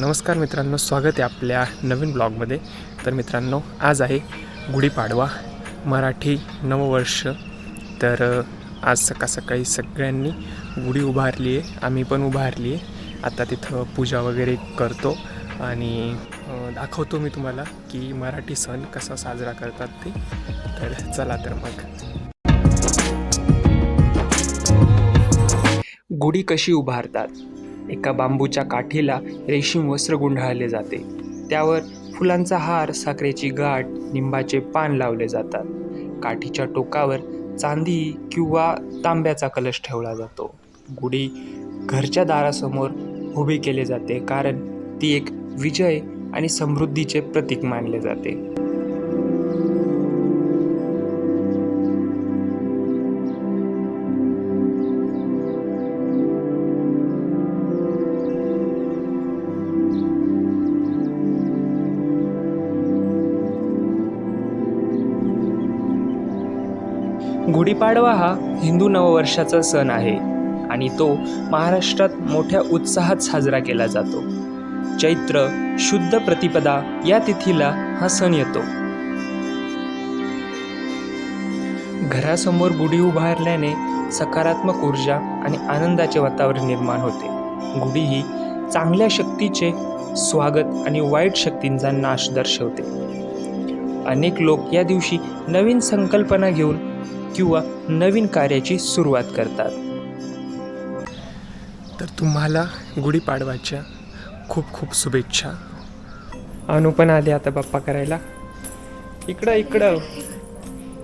नमस्कार मित्रांनो स्वागत आहे आपल्या नवीन ब्लॉगमध्ये. तर मित्रांनो आज आहे गुढीपाडवा मराठी नववर्ष. तर आज सकाळ सकाळी सगळ्यांनी गुढी उभारली आहे आम्ही पण उभारली आहे. आता तिथं पूजा वगैरे करतो आणि दाखवतो मी तुम्हाला की मराठी सण कसा साजरा करतात ते. तर चला तर मग. गुढी कशी उभारतात? एका बांबूच्या काठीला रेशीम वस्त्र गुंडाळले जाते. त्यावर फुलांचा हार साखरेची गाठ निंबाचे पान लावले जातात. काठीच्या टोकावर चांदी किंवा तांब्याचा कलश ठेवला जातो. गुढी घरच्या दारासमोर उभी केली जाते कारण ती एक विजय आणि समृद्धीचे प्रतीक मानले जाते. गुढीपाडवा हा हिंदू नववर्षाचा सण आहे आणि तो महाराष्ट्रात मोठ्या उत्साहात साजरा केला जातो. चैत्र शुद्ध प्रतिपदा या तिथीला हा सण येतो. घरासमोर गुढी उभारल्याने सकारात्मक ऊर्जा आणि आनंदाचे वातावरण निर्माण होते. गुढी ही चांगल्या शक्तीचे स्वागत आणि वाईट शक्तींचा नाश दर्शवते. अनेक लोक या दिवशी नवीन संकल्पना घेऊन किंवा नवीन कार्याची सुरुवात करतात. तर तुम्हाला गुढीपाडवाच्या खूप खूप शुभेच्छा. अनु पण आले आता बाप्पा करायला. इकडं इकडं.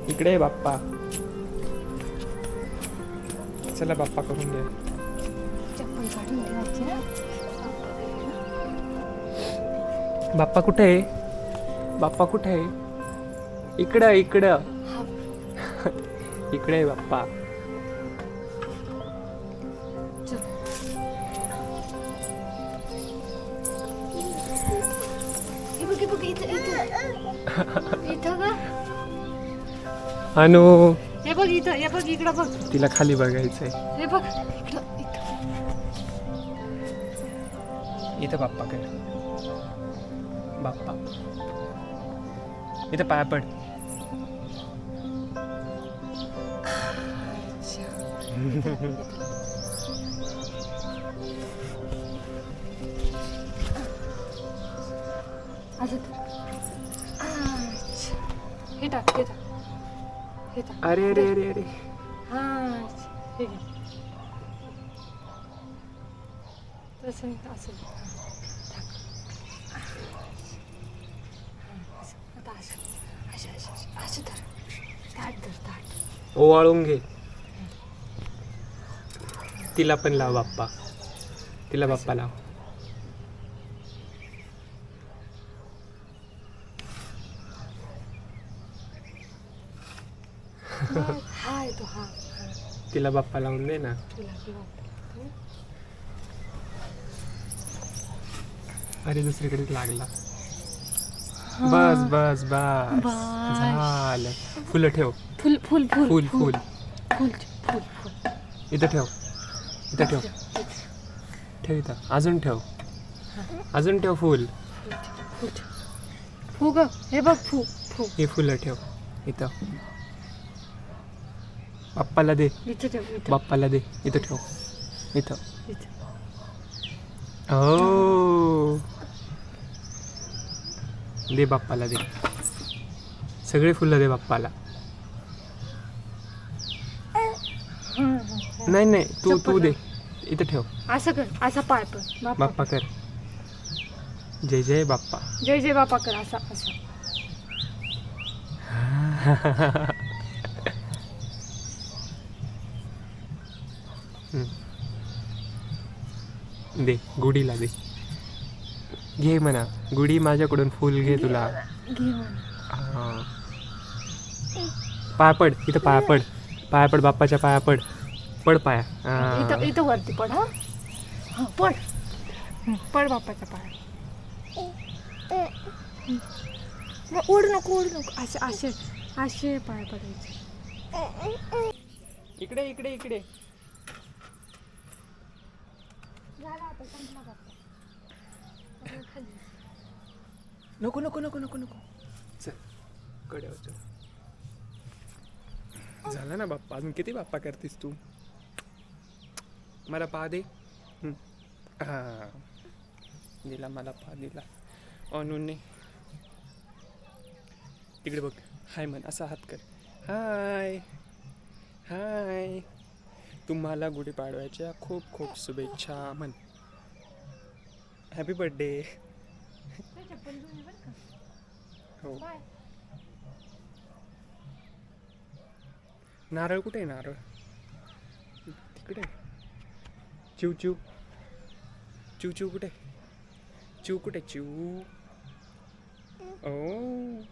इकडे आहे बाप्पा. चला बाप्पा करून द्या बाप्पा कुठे आहे? बाप्पा कुठे आहे? इकडं इकडं. इकडे बाप्पा. अनु. हे बघ इथं हे बघ इकडं बघ. तिला खाली बघायचंय. हे बघ इकडं इथं. इथं बाप्पा कर बाप्पा. इथं पाया पड. हे टाक हे टाक हे टाक अरे अरे अरे अरे हा अच्छा. हे घे तसं नाही, असं घे. हा, असं. आता असं असं असं असं असं धर ताट धर ताट ओवाळून घे तिला पण लाव बाप्पा. तिला बाप्पा लाव. तिला बाप्पा लावून दे ना. अरे दुसरीकडेच लागला. बस बस बस. झालं. फुलं ठेव. फुल फुल फुल फुल फुल. फुल फुल. इथं ठेव. इथं ठेव. ठेव इथं. अजून ठेव. अजून ठेव फुल. फू ग. हे बघ फू फू. हे फुलं ठेव. इथं. बाप्पाला दे. इथं ठेव इथं. बाप्पाला दे. इथं ठेव. इथं. इथं. हो. दे बाप्पाला दे. सगळे फुलं दे बाप्पाला हं, हं. नाही नाही तू तू दे. इथं ठेव. असं कर असा पाय पण. बाप्पा. बाप्पा कर. जय जय बाप्पा. जय जय बाप्पा कर असा असा. दे गुढीला दे. घे म्हणा. गुढी माझ्याकडून फुल घे तुला. घे म्हणून हा. पाया पड इथं पाया पड. पाया पड बाप्पाच्या पाया पड. पड पाया. इथं हा. इथं वरती पड हा. हा पड. हं, पड बाप्पाच्या पाया. ओढ नको ओढ नको. असे असे असे पाय पडायचे. इकडे इकडे इकडे. नको नको नको नको नको. चल कड्यावर चल. झालं ना बाप्पा? अजून किती बाप्पा करतेस तू? मला पहा दे. हं. दिला मला पहा दिला. अनुने तिकडे बघ. हाय म्हण असा हात कर. हाय. हाय. तुम्हाला गुढीपाडव्याच्या खूप खूप शुभेच्छा म्हण. हॅपी बर्थडे हो. नारळ कुठे आहे नारळ? तिकडे. चिव चिव. चिव चिव कुठे? चिव कुठे? चिव. ओ.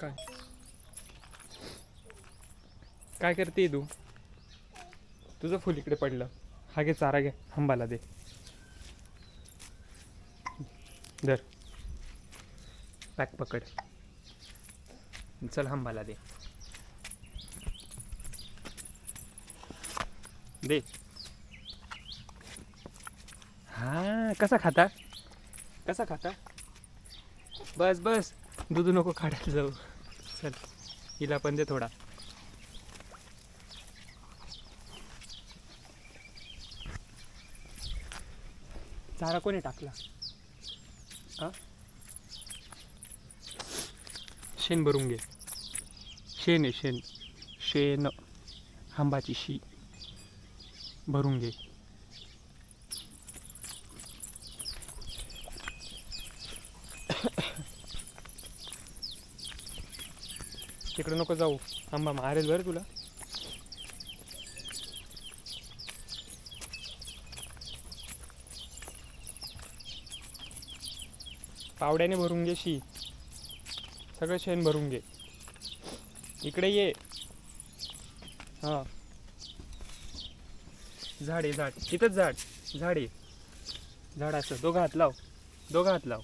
काय? काय करते तू? तुझं फुल इकडे पडलं. हा घे चारा घे. हंबाला दे. धर. पॅक पकड. चल हंबाला दे. दे. हा कसा खाता? कसा खाता? बस बस. दूध नको काढायला जाऊ. चल हिला पण दे थोडा. चारा कोणी टाकला? हा शेण भरून घे. शेण आहे शेण. शेण आंबाची शी. भरून घे. तिकडे नको जाऊ. आंबा मारेल बरं तुला. पावड्याने भरून घे शी. सगळं शेण भरून घे. इकडे ये. हां. झाडे झाड. इथंच झाड. झाडे. झाड असं. दोघं हात लाव. दोघं हात लाव.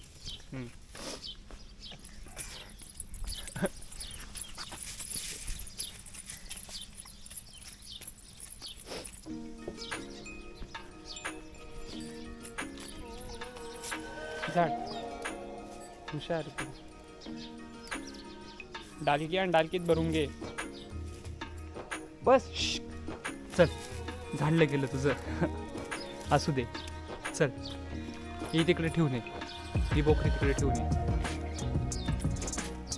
झाड. हुशार तू. डालकी आणि डालकीत भरून घे. बस. श्श. झाडलं गेलं तुझं. असू दे. चल. ही तिकडे ठेवून ये. ही बोकडी तिकडे ठेवून ये.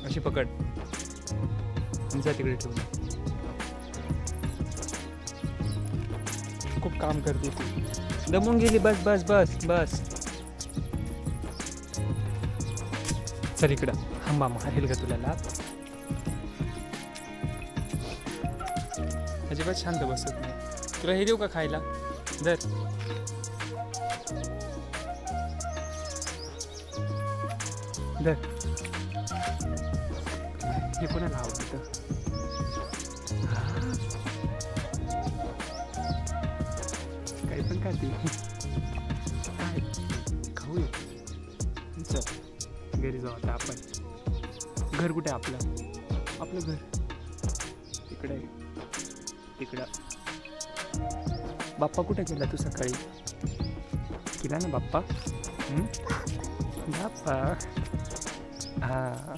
अशी पकड. जा तिकडे ठेवून ये. खूप काम करते दमून गेली. बस बस बस बस. चल इकडं. हंबा मारेल का तुला? लाभ अजिबात शांत बसत नाही. तुला हे देऊ का खायला? धर. दर हे कोणाला आवडतं? काही पण का काय? खाऊ चल. घरी जाऊ आता आपण. घर कुठे आपलं? आपलं घर. तिकडे तिकडं बाप्पा कुठे गेला तू सकाळी? गेला ना बाप्पा? बाप्पा. हां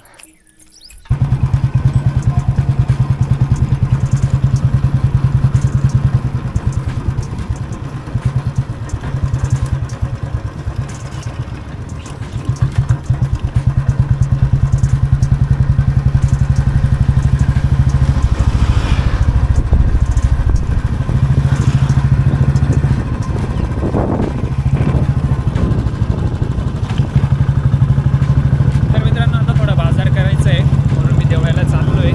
तर मित्रांनो आता थोडा बाजार करायचा आहे म्हणून मी देवळाला चाललो आहे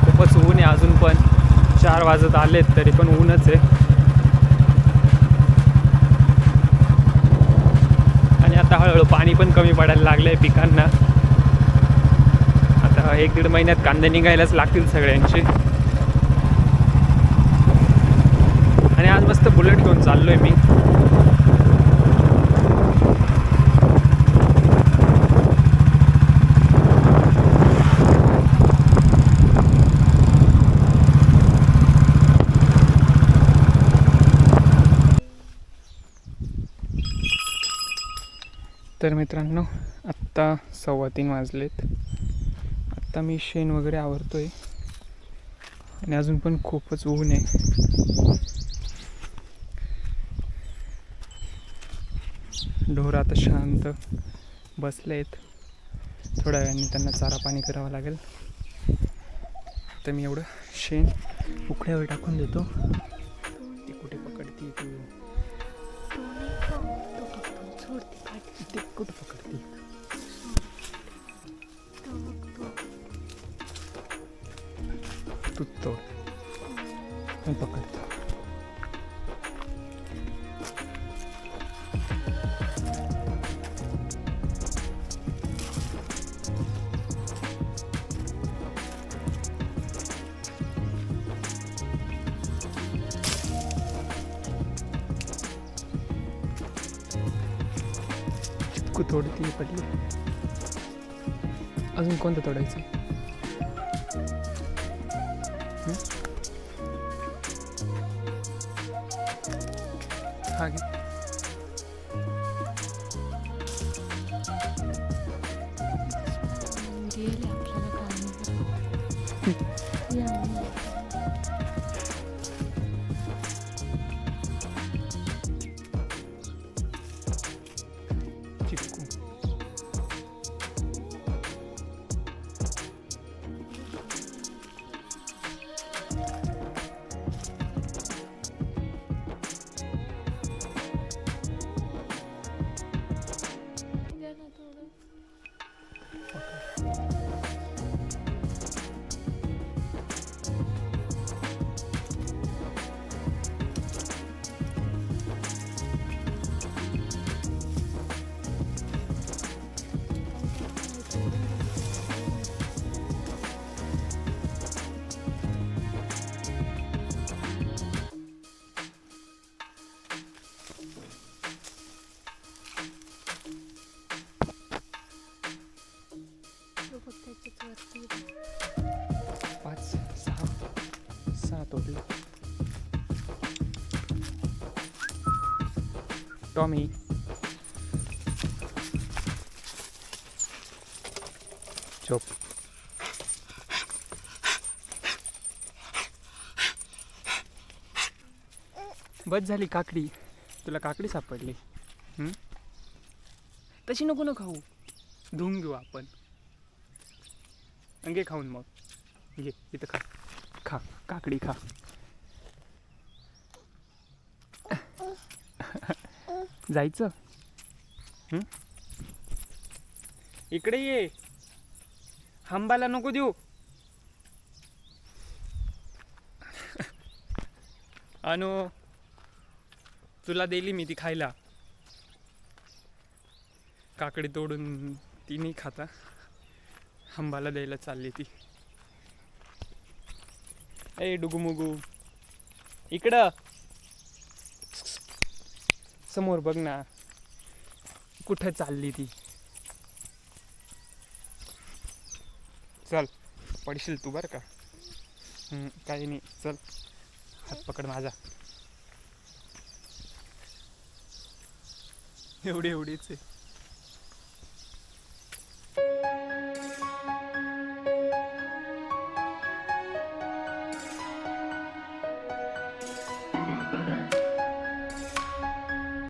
खूपच ऊन आहे अजून पण चार वाजत आलेत तरी पण ऊनच आहे. आणि आता हळूहळू पाणी पण कमी पडायला लागलं आहे पिकांना. आता एक दीड महिन्यात कांदे निघायलाच लागतील सगळ्यांचे. आणि आज मस्त बुलेट घेऊन चाललो आहे मी. तर मित्रांनो आत्ता सव्वा तीन वाजलेत. आत्ता मी शेण वगैरे आवरतो आहे आणि अजून पण खूपच ऊन आहे. ढोर आता शांत बसले आहेत थोड्या वेळाने त्यांना चारा पाणी करावं लागेल. तर मी एवढं शेण उकड्यावर टाकून देतो. चिपकू तोडती पडली अजून कोणतं तोडायचं हा घे गेले आपल्याला तो टॉमी चोप बस झाली काकडी. तुला काकडी सापडली. हं? तशी नको ना खाऊ. धुवून घेऊ आपण. अंगे खाऊन मग. घे इथं खा. खा. काकडी खा. जायचं. हं? इकडे ये. हंबाला नको देऊ. अनु तुला दिली मी ती खायला. काकडी तोडून ती नाही खाता. हंबाला द्यायला चालली ती. ए डुगुमुगू. इकडं. समोर बघ ना. कुठं चालली ती? चल पडशील तू बरं का? काही नाही. चल हात पकड माझा. एवढी एवढीच आहे.